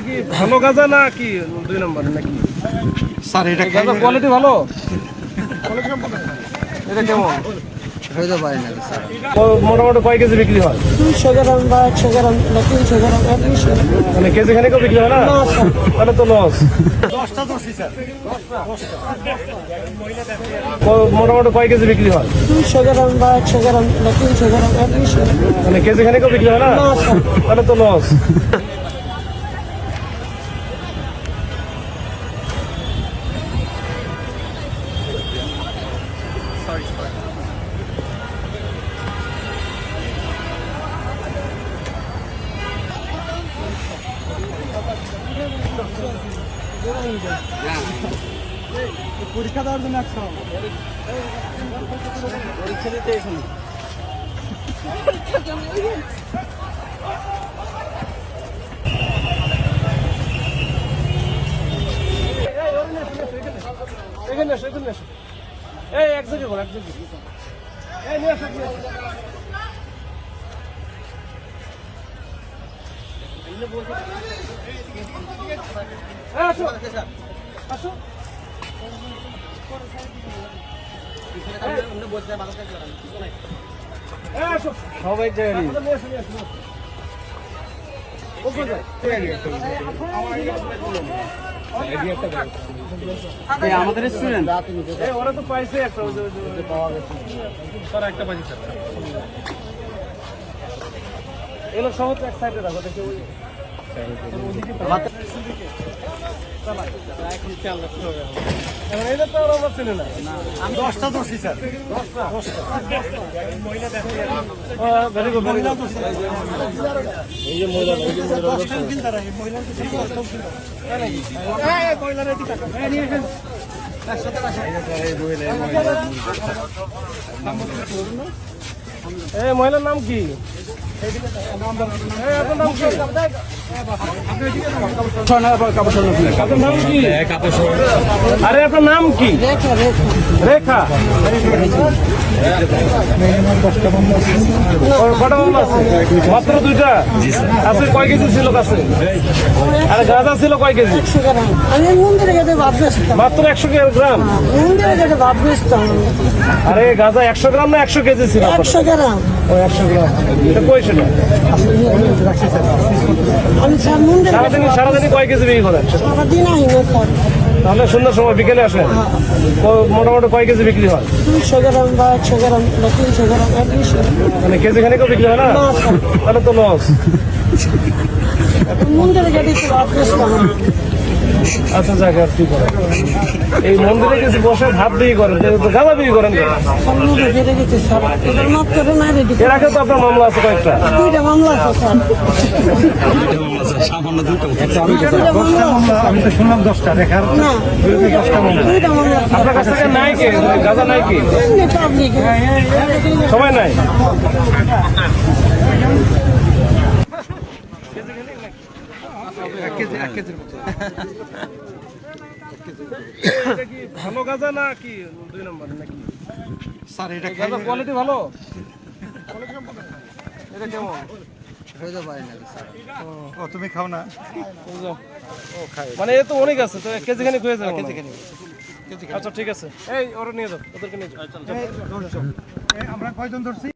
কি ভালো গাঁজা না কি দুই নম্বরে নাকি? স্যার এটা গাঁজা কোয়ালিটি ভালো? এটা কেমন? মোটামুটি কয় কেজি বিক্রি হয়? দুইশো গ্রাম বা একশো গ্রাম বা তিনশো গ্রাম বা দুইশো মানে কেজি বিক্রি হয় না? তাহলে তো লস। মোটামুটি কয় কেজি বিক্রি হয়? দুইশো গ্রাম বা একশো গ্রাম বা তিনশো গ্রাম বা দুইশো মানে কেজি খানিকও বিক্রি হয় না? তাহলে তো লস। পরীক্ষা দেওয়ার জন্য একশো এখানে এই এক জায়গায় বল এক জায়গায় এই নিয়ে আসো নিয়ে আসো। আসো সবাই জানি নিয়ে আমাদের স্টুডেন্ট এই ওরা তো পাইছে একটা পাওয়া গেছে। তারা একটা পাইছে স্যার। এগুলো সহজ তো এক সাইডে রাখো দেখে দশটা স্যার মহিলার নাম কি? আরে আপনার নাম কি? রেখা। কটা মামলা আছে। মাত্র দুইটা? আছে কয় কেজি ছিল কাছে? আরে গাঁজা ছিল কয় কেজি? মাত্র একশো গ্রাম? আরে গাঁজা একশো গ্রাম না একশো কেজি ছিল? একশো গ্রাম। ও একশো গ্রাম। কই সারাদিন সারাদিনই কয় কেজি বিক্রি করেন? তাহলে সন্ধ্যার সময় বিকেলে আসেন মোটামুটি কয় কেজি বিক্রি হয়? দুইশো গ্রাম বা একশো গ্রাম বা তিনশো গ্রাম মানে কেজি খানিকও বিক্রি হয় না? তাহলে তো লস। আচ্ছা যাক আর কি করেন এই মন্দিরে কিছু বসে ভাত বিক্রি করেন তো গাঁজা বিক্রি করেন। এর আগে তো আপনার মামলা আছে কয়েকটা। দুইটা মামলা আছে। আমি তো শুনলাম দশটা দেখার। আপনার কাছ থেকে নাই কি? গাঁজা নাই কি? সময় নাই এক কেজি এক কেজির মতো। এটা কি ভালো গাঁজা না কি? দুই নম্বর নাকি? স্যার এটা গাঁজা কোয়ালিটি ভালো? এটা কেমন? না ও তুমি খাও না? বুঝলো? মানে এ তো অনেক আছে তো এক কেজি খানি হয়ে যাবে কেজি খানি আচ্ছা ঠিক আছে। এই ওরা নিয়ে যাও ওদেরকে নিয়ে যাও। আমরা কয়জন ধরছি?